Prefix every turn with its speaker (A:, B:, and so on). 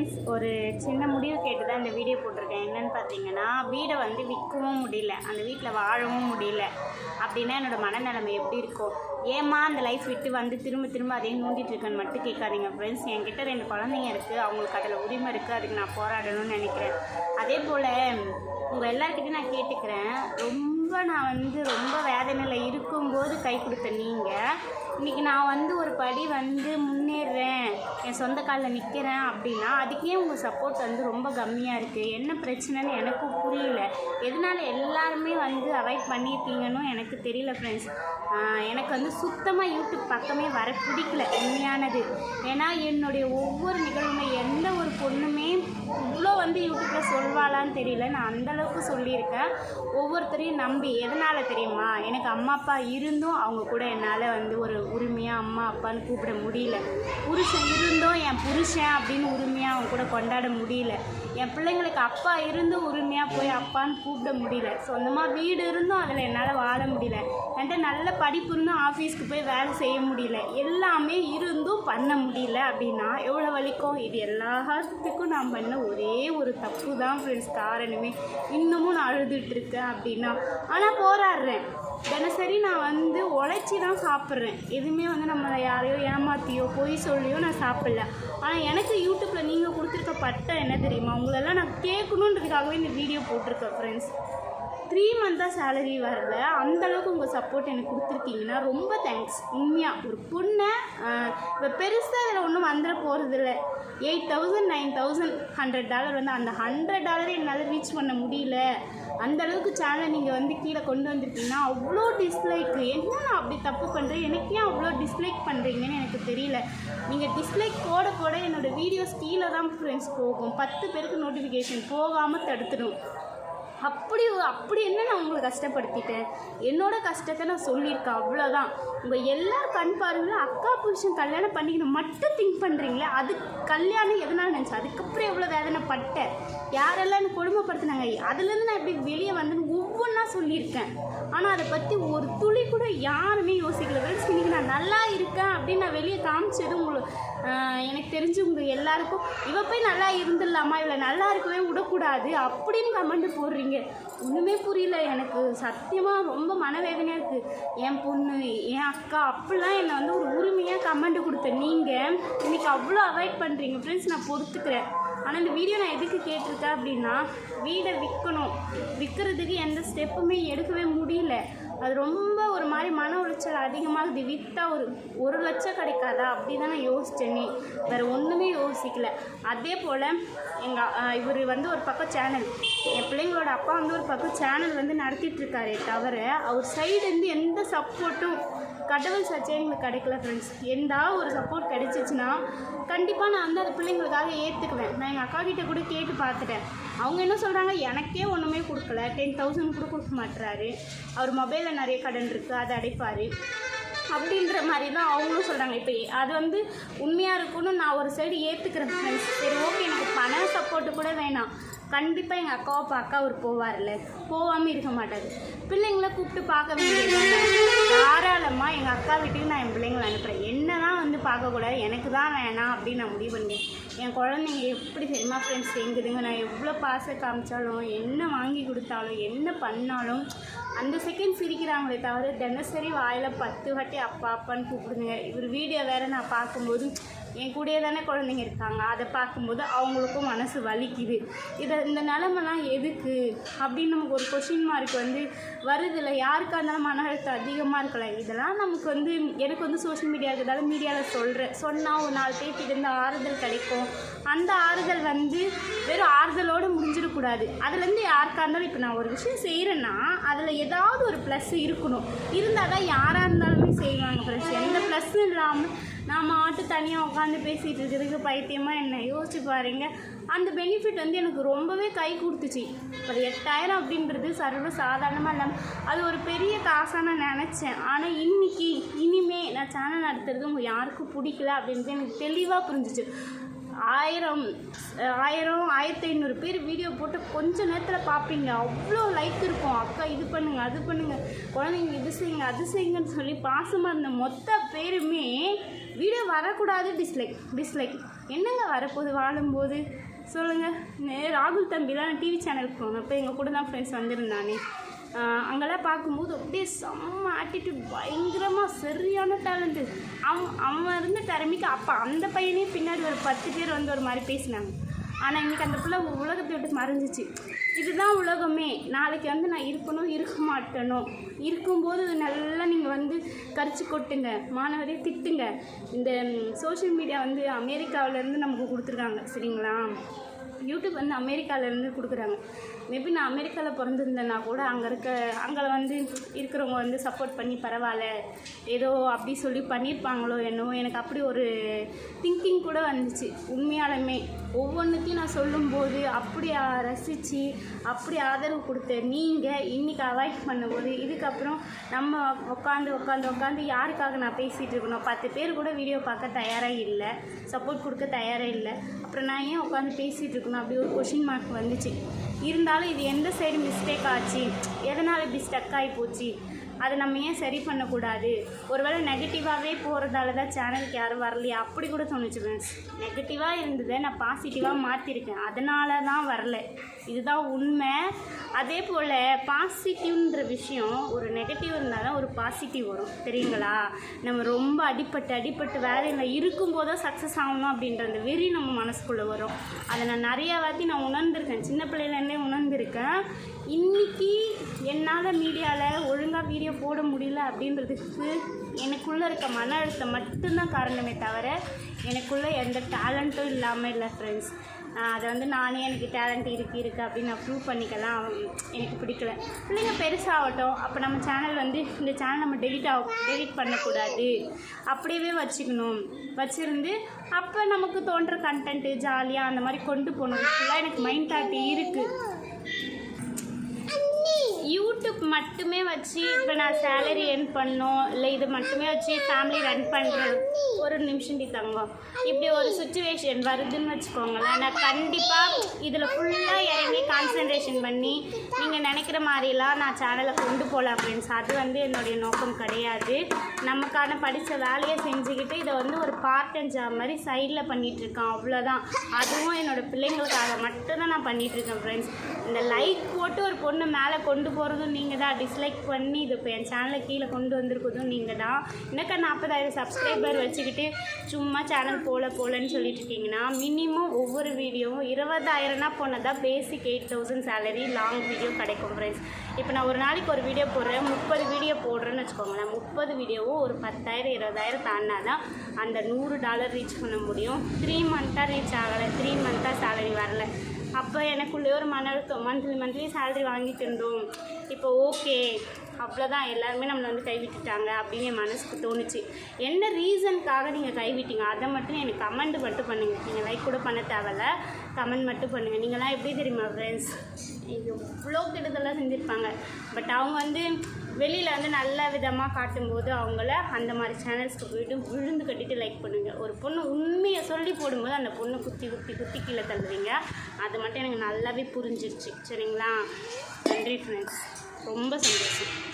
A: Friends ஒரு சின்ன முடிவு கேட்டு தான் இந்த வீடியோ போட்டிருக்கேன். என்னென்னு பார்த்தீங்கன்னா வீடை வந்து விற்கவும் முடியல. அந்த வீட்டில் வாழவும் முடியல. அப்படின்னா என்னோடய மனநிலைமை எப்படி இருக்கும் ஏம்மா அந்த லைஃப் விட்டு வந்து திரும்ப திரும்ப அதையும் நோண்டிட்டு இருக்கேன்னு மட்டும் கேட்காதீங்க ஃப்ரெண்ட்ஸ். என்கிட்ட ரெண்டு குழந்தைங்க இருக்குது அவங்களுக்கு அதில் உரிமை இருக்குது அதுக்கு நான் போராடணும்னு நினைக்கிறேன். அதே போல் உங்கள் எல்லாருக்கிட்டையும் நான் கேட்டுக்கிறேன். ரொம்ப நான் வந்து ரொம்ப வேதனையில் இருக்கும்போது கை கொடுத்த நீங்கள் இன்றைக்கி நான் வந்து ஒரு படி வந்து முன்னேறேன். என் சொந்த காலில் நிற்கிறேன் அப்படின்னா அதுக்கே உங்கள் சப்போர்ட் வந்து ரொம்ப கம்மியாக இருக்குது என்ன பிரச்சனைன்னு எனக்கும் புரியல. எதனால எல்லாருமே வந்து அவாய்ட் பண்ணியிருக்கீங்கன்னு எனக்கு தெரியல ஃப்ரெண்ட்ஸ் எனக்கு வந்து சுத்தமாக யூடியூப் பக்கமே வர பிடிக்கல உண்மையானது. ஏன்னா என்னுடைய ஒவ்வொரு நிகழ்வுமே எந்த ஒரு பொண்ணுமே இவ்வளோ வந்து யூடியூப்பில் சொல்வாளான்னு தெரியல. நான் அந்தளவுக்கு சொல்லியிருக்கேன். ஒவ்வொருத்தரையும் நம்பி எதனால் தெரியுமா? எனக்கு அம்மா அப்பா இருந்தும் அவங்க கூட என்னால் வந்து ஒரு உரிமையாக அம்மா அப்பான்னு கூப்பிட முடியல. புருஷன் இருந்தும் என் புருஷன் அப்படின்னு உரிமையாக அவங்க கூட கொண்டாட முடியல. என் பிள்ளைங்களுக்கு அப்பா இருந்தும் உரிமையாக போய் அப்பான்னு கூப்பிட முடியல. சொந்தமாக வீடு இருந்தும் அதில் என்னால் வாழ முடியல. என்கிட்ட நல்ல படிப்பு இருந்தும் ஆஃபீஸ்க்கு போய் வேலை செய்ய முடியல. எல்லாமே இருந்தும் பண்ண முடியல அப்படின்னா எவ்வளோ வலிக்கும் இது எல்லாத்துக்கும் நான் பண்ண ஒரே ஒரு தப்பு தான் ஃப்ரெண்ட்ஸ் காரணமே இன்னமும் நான் அழுதுட்டுருக்கேன் அப்படின்னா. ஆனால் போராடுறேன். தினசரி நான் வந்து உழைச்சி தான் சாப்பிட்றேன். எதுவுமே வந்து நம்மளை யாரையோ ஏமாத்தியோ பொய் சொல்லியோ நான் சாப்பிடல. ஆனால் எனக்கு யூடியூப்பில் நீங்கள் கொடுத்துருக்க பட்டம் என்ன தெரியுமா? உங்களெல்லாம் நான் கேட்கணுன்றதுக்காகவே இந்த வீடியோ போட்டிருக்கேன் ஃப்ரெண்ட்ஸ் த்ரீ மந்த்தாக சேலரி வரல. அந்தளவுக்கு உங்கள் சப்போர்ட் எனக்கு கொடுத்துருக்கீங்கன்னா ரொம்ப தேங்க்ஸ் உண்மையாக ஒரு பொண்ணை இப்போ பெருசாக இதில் ஒன்றும் வந்துட போகிறதில்ல eight thousand nine thousand hundred dollar வந்து அந்த ஹண்ட்ரட் டாலரை என்னால் ரீச் பண்ண முடியல. அந்த அளவுக்கு சேனலை நீங்கள் வந்து கீழே கொண்டு வந்திருக்கீங்கன்னா அவ்வளோ டிஸ்லைக்கு என்ன நான் அப்படி தப்பு பண்ணுறேன் எனக்கு ஏன் அவ்வளோ டிஸ்லைக் பண்ணுறீங்கன்னு எனக்கு தெரியல. நீங்கள் டிஸ்லைக் போட போட என்னோடய வீடியோஸ் கீழே தான் ஃப்ரெண்ட்ஸ் போகும். பத்து பேருக்கு நோட்டிஃபிகேஷன் போகாமல் தடுத்துடும் அப்படி அப்படி என்ன நான் உங்களை கஷ்டப்படுத்திட்டேன்? என்னோட கஷ்டத்தை நான் சொல்லியிருக்கேன் அவ்வளோதான் உங்கள் எல்லா கண் பார்வையிலும் அக்கா புருஷன் கல்யாணம் பண்ணிக்கணும் மட்டும் திங்க் பண்ணுறீங்களே அது கல்யாணம் எதனால் நினச்சி? அதுக்கப்புறம் எவ்வளோ வேதனைப்பட்டேன். யாரெல்லாம் எனக்கு கொடுமைப்படுத்தினாங்க? அதுலேருந்து நான் எப்படி வெளியே வந்தேன்னு ஒவ்வொன்றா சொல்லியிருக்கேன். ஆனால் அதை பற்றி ஒரு துளி கூட யாருமே யோசிக்கல. ஃப்ரெண்ட்ஸ் இன்றைக்கி நான் நல்லா இருக்கேன் அப்படின்னு நான் வெளியே காமிச்சது உங்களுக்கு எனக்கு தெரிஞ்சு உங்கள் எல்லாருக்கும் இவ போய் நல்லா இருந்துடலாமா? இவளை நல்லா இருக்கவே விடக்கூடாது அப்படின்னு கமெண்ட் போடுறீங்க. ஒன்றுமே புரியல. எனக்கு சத்தியமாக ரொம்ப மனவேதனையாக இருக்குது என் பொண்ணு என் அக்கா அப்படிலாம் என்னை வந்து ஒரு உரிமையாக கமெண்ட் கொடுத்த நீங்கள் இன்றைக்கி அவ்வளோ அவாய்ட் பண்ணுறீங்க ஃப்ரெண்ட்ஸ் நான் பொறுத்துக்கிறேன். ஆனால் இந்த வீடியோ நான் எதுக்கு கேட்டிருக்கேன் அப்படின்னா வீடை விற்கணும். விற்கிறதுக்கு எந்த ஸ்டெப்புமே எடுக்கவே முடியல. அது ரொம்ப ஒரு மாதிரி மன உளைச்சல் அதிகமாகுது விற்றா ஒரு ஒரு லட்சம் கிடைக்காதா? அப்படி தான் நான் யோசித்தேனே வேறு ஒன்றுமே யோசிக்கல. அதே போல் எங்கள் இவர் வந்து ஒரு பக்கம் சேனல் என் பிள்ளைங்களோட அப்பா வந்து ஒரு பக்கம் சேனல் வந்து நடத்திட்டு இருக்காரே தவிர அவர் சைடுலேருந்து எந்த சப்போர்ட்டும் கடவுள் சர்ச்சே எங்களுக்கு கிடைக்கல ஃப்ரெண்ட்ஸ் எந்த ஒரு சப்போர்ட் கிடைச்சிச்சுன்னா கண்டிப்பாக நான் வந்து அந்த பிள்ளைங்களுக்காக ஏற்றுக்குவேன் நான் எங்கள் அக்கா கிட்டே கூட கேட்டு பார்த்துட்டேன் அவங்க என்ன சொல்கிறாங்க எனக்கே ஒன்றுமே கொடுக்கல. டென் தௌசண்ட் கூட கொடுக்க மாட்டுறாரு அவர் மொபைலில் நிறைய கடன் இருக்குது அதை அடைப்பார். அப்படின்ற மாதிரி தான் அவங்களும் சொல்கிறாங்க இப்போ அது வந்து உண்மையாக இருக்கும்னு நான் ஒரு சைடு ஏற்றுக்கிறேன் ஃப்ரெண்ட்ஸ் சரி ஓகே எனக்கு பண சப்போர்ட்டு கூட வேணாம். கண்டிப்பாக எங்கள் அக்காவை பார்க்க அவர் போவார்ல போகாமல் இருக்க மாட்டார். பிள்ளைங்களை கூப்பிட்டு பார்க்க வேண்டியது தாராளமாக எங்கள் அக்கா வீட்டுக்கு நான் என் பிள்ளைங்களை அனுப்புகிறேன் என்ன தான் வந்து பார்க்கக்கூடாது எனக்கு தான் வேணாம் அப்படின்னு நான் முடிவு பண்ணேன். என் குழந்தைங்க எப்படி தெரியுமா ஃப்ரெண்ட்ஸ் எங்குதுங்க நான் எவ்வளோ பாசம் காமிச்சாலும் என்ன வாங்கி கொடுத்தாலும் என்ன பண்ணாலும் அந்த செகண்ட் சிரிக்கிறாங்களே தவிர தினசரி வாயில் பத்து வாட்டி அப்பா அப்பான்னு கூப்பிடுங்க. இவர் வீடியோ வேறு நான் பார்க்கும்போது என் கூடயே தானே குழந்தைங்க இருக்காங்க. அதை பார்க்கும்போது அவங்களுக்கும் மனசு வலிக்குது. இதை இந்த நிலமெல்லாம் எதுக்கு? அப்படின்னு நமக்கு ஒரு கொஷின் மார்க் வந்து வருதில்ல. யாருக்காக இருந்தாலும் மன அழுத்தம் அதிகமாக இருக்கலாம் இதெல்லாம் நமக்கு வந்து எனக்கு வந்து சோஷியல் மீடியா இருக்கிறதால மீடியாவில் சொல்கிறேன் சொன்னால் ஒரு நாலு பேர் இருந்து ஆறுதல் கிடைக்கும். அந்த ஆறுதல் வந்து வெறும் ஆறுதலோடு முடிஞ்சிடக்கூடாது. அதுலேருந்து யாருக்காக இருந்தாலும் இப்போ நான் ஒரு விஷயம் செய்கிறேன்னா அதில் ஏதாவது ஒரு ப்ளஸ் இருக்கணும். இருந்தால் தான் யாராக இருந்தாலுமே செய்வாங்க ஃப்ரெண்ட்ஸ் எந்த ப்ளஸ்ஸும் இல்லாமல் நான் ஆட்டு தனியாக உட்காந்து பேசிகிட்டு இருக்கிறதுக்கு பைத்தியமாக என்ன? யோசிச்சு பாருங்க. அந்த பெனிஃபிட் வந்து எனக்கு ரொம்பவே கை கொடுத்துச்சு. ஒரு எட்டாயிரம் அப்படின்றது சர்வ சாதாரணமாக இல்லாமல் அது ஒரு பெரிய காசாக நான் நினச்சேன். ஆனால் இன்னைக்கு இனிமே நான் சேனல் நடத்துறது உங்கள் யாருக்கும் பிடிக்கல அப்படின்றது எனக்கு தெளிவாக புரிஞ்சிச்சு. ஆயிரம் ஆயிரம் ஆயிரத்தி ஐநூறு பேர் வீடியோ போட்டு கொஞ்ச நேரத்தில் பார்ப்பீங்க அவ்வளோ லைக் இருக்கும். அக்கா இது பண்ணுங்கள் அது பண்ணுங்கள் குழந்தைங்க இது செய்யுங்க அது செய்யுங்கன்னு சொல்லி பாசமாக இருந்த மொத்த பேருமே வீடியோ வரக்கூடாது டிஸ்லைக் டிஸ்லைக் என்னங்க வரப்போகுது வாழும்போது? சொல்லுங்கள் நே ராகுல் தம்பிலாம் டிவி சேனலுக்கு போனோம். அப்போ எங்கள் கூட தான் ஃப்ரெண்ட்ஸ் வந்திருந்தானே. அங்கெல்லாம் பார்க்கும்போது அப்படியே செம்ம ஆட்டிடியூட் பயங்கரமாக சரியான டேலண்ட்டு அவன் அவன் இருந்த திறமைக்கு அப்போ அந்த பையனே பின்னாடி ஒரு பத்து பேர் வந்து ஒரு மாதிரி பேசினாங்க. ஆனால் இன்றைக்கி அந்த பிள்ளை உலகத்தை விட்டு மறைஞ்சிச்சு. இதுதான் உலகமே. நாளைக்கு வந்து நான் இருக்கணும் இருக்க மாட்டேனோ? இருக்கும்போது நல்லா கரிச்சு கொட்டுங்க. மாணவரே திட்டுங்க. இந்த சோஷியல் மீடியா வந்து அமெரிக்காவிலேருந்து நமக்கு கொடுத்துருக்காங்க. சரிங்களா? யூடியூப் வந்து அமெரிக்காவிலேருந்து கொடுக்குறாங்க. மேபி நான் அமெரிக்காவில் பிறந்திருந்தேன்னா கூட அங்கே இருக்க அங்கே வந்து இருக்கிறவங்க வந்து சப்போர்ட் பண்ணி பரவாயில்ல. ஏதோ அப்படி சொல்லி பண்ணியிருப்பாங்களோ என்னவோ எனக்கு அப்படி ஒரு திங்கிங் கூட வந்துச்சு. உண்மையாலுமே ஒவ்வொன்றுத்தையும் நான் சொல்லும்போது அப்படி ரசித்து அப்படி ஆதரவு கொடுத்த நீங்கள் இன்றைக்கி அவாய்ட் பண்ணும்போது இதுக்கப்புறம் நம்ம உட்காந்து உட்காந்து உட்காந்து யாருக்காக நான் பேசிகிட்டு இருக்கணும் பத்து பேர் கூட வீடியோ பார்க்க தயாராக இல்லை சப்போர்ட் கொடுக்க தயாராக இல்லை. அப்புறம் நான் ஏன் உட்காந்து பேசிகிட்டு இருக்கணும் அப்படி ஒரு கொஷின் மார்க் வந்துச்சு. இருந்தாலும் இது எந்த சைடு மிஸ்டேக் ஆச்சு? எதனால் இப்படி ஸ்டக் ஆகி போச்சு? அதை நம்ம ஏன் சரி பண்ணக்கூடாது? ஒருவேளை நெகட்டிவாகவே போகிறதால தான் சேனலுக்கு யாரும் வரலையா? அப்படி கூட தோணுச்சு ஃப்ரெண்ட்ஸ் நெகட்டிவாக இருந்ததை நான் பாசிட்டிவாக மாற்றிருக்கேன் அதனால தான் வரல. இதுதான் உண்மை. அதே போல் பாசிட்டிவ்ன்ற விஷயம் ஒரு நெகட்டிவ் இருந்தால் தான் ஒரு பாசிட்டிவ் வரும். தெரியுங்களா? நம்ம ரொம்ப அடிப்பட்டு அடிப்பட்டு வேலையில் இருக்கும்போதோ சக்ஸஸ் ஆகணும் அப்படின்ற அந்த வெறி நம்ம மனசுக்குள்ளே வரும். அதை நான் நிறையா வாட்டி நான் உணர்ந்திருக்கேன். சின்ன பிள்ளையிலேருந்தே உணர்ந்திருக்கேன். இன்றைக்கி என்னால் மீடியாவில் ஒழுங்காக வீடியோ போட முடியல அப்படின்றதுக்கு எனக்குள்ளே இருக்க மன அழுத்தம் மட்டும்தான் காரணமே தவிர எனக்குள்ளே எந்த டேலண்ட்டும் இல்லாமல் இல்லை ஃப்ரெண்ட்ஸ் அதை வந்து நானே எனக்கு டேலண்ட் இருக்குது இருக்குது அப்படின்னு நான் ப்ரூவ் பண்ணிக்கலாம். எனக்கு பிடிக்கல. பிள்ளைங்க பெருசாகட்டும் அப்போ நம்ம சேனல் வந்து இந்த சேனல் நம்ம டெலிட் ஆக டெலிட் பண்ணக்கூடாது. அப்படியே வச்சுக்கணும். வச்சுருந்து அப்போ நமக்கு தோன்ற கண்டென்ட்டு ஜாலியாக அந்த மாதிரி கொண்டு போகணும். ஃபுல்லாக எனக்கு மைண்ட் தாட்டி இருக்குது யூடியூப் மட்டுமே வச்சு இப்போ நான் சேலரி ஏர்ன் பண்ணோம். இல்லை இது மட்டுமே வச்சு ஃபேமிலி ரன் பண்ணுறேன் ஒரு நிமிஷம் டி தங்கம். இப்படி ஒரு சுச்சுவேஷன் வருதுன்னு வச்சுக்கோங்களேன். நான் கண்டிப்பாக இதில் ஃபுல்லாக கான்சன்ட்ரேஷன் பண்ணி நீங்கள் நினைக்கிற மாதிரிலாம் நான் சேனலை கொண்டு போகலாம் ஃப்ரெண்ட்ஸ் அது வந்து என்னுடைய நோக்கம் கிடையாது. நமக்கான படித்த வேலையை செஞ்சுக்கிட்டு இதை வந்து ஒரு பார்ட் அண்ட் ஜாப் மாதிரி சைடில் பண்ணிகிட்ருக்கேன் அவ்வளோதான் அதுவும் என்னோட பிள்ளைங்களுக்காக மட்டும்தான் நான் பண்ணிகிட்டு இருக்கேன் ஃப்ரெண்ட்ஸ் இந்த லைக் போட்டு ஒரு பொண்ணு மேலே கொண்டு போகிறதும் நீங்கள் தான். டிஸ்லைக் பண்ணி இது இப்போ என் சேனலை கீழே கொண்டு வந்திருக்கிறதும் நீங்கள் தான். எனக்கு நாற்பதாயிரம் சப்ஸ்கிரைபர் வச்சுக்கிட்டு சும்மா சேனல் போல போலன்னு சொல்லிட்டு இருக்கீங்கன்னா மினிமம் ஒவ்வொரு வீடியோவும் இருபதாயிரம்னா போனதா basic eight thousand salary long video கிடைக்கும் ஃப்ரெண்ட்ஸ் இப்போ நான் ஒரு நாளைக்கு ஒரு வீடியோ போடுறேன் முப்பது வீடியோ போடுறேன்னு வச்சுக்கோங்களேன். முப்பது வீடியோவும் ஒரு பத்தாயிரம் இருபதாயிரம் தாண்டினா தான் அந்த நூறு டாலர் ரீச் பண்ண முடியும். த்ரீ மந்த்தாக ரீச் ஆகலை. த்ரீ மந்த்தாக சேலரி வரலை. அப்போ எனக்குள்ளே ஒரு மன அழுத்தம். மந்த்லி மந்த்லி சேலரி வாங்கிட்டு இருந்தோம். இப்போ ஓகே அவ்வளோதான் எல்லாருமே நம்மளை வந்து கைவிட்டுட்டாங்க அப்படின்னு என் மனசுக்கு தோணுச்சு. என்ன ரீசனுக்காக நீங்கள் கைவிட்டீங்க? அதை மட்டும் எனக்கு கமெண்ட் மட்டும் பண்ணுங்கள் நீங்கள் லைக் கூட பண்ண தேவையில்ல. கமெண்ட் மட்டும் பண்ணுங்கள் நீங்களாம் எப்படி தெரியுமா ஃப்ரெண்ட்ஸ் இவ்வளோ கெடுதலாக செஞ்சுருப்பாங்க. பட் அவங்க வந்து வெளியில் வந்து நல்ல விதமாக காட்டும்போது அவங்கள அந்த மாதிரி சேனல்ஸ்க்கு போயிட்டு விழுந்து கட்டிட்டு லைக் பண்ணுங்கள் ஒரு பொண்ணு உண்மையை சொல்லி போடும்போது அந்த பொண்ணை குத்தி குத்தி குத்தி கீழே தள்ளுவீங்க. அது மட்டும் எனக்கு நல்லாவே புரிஞ்சிருச்சு. சரிங்களா? நன்றி ஃப்ரெண்ட்ஸ் ரொம்ப சந்தோஷம்.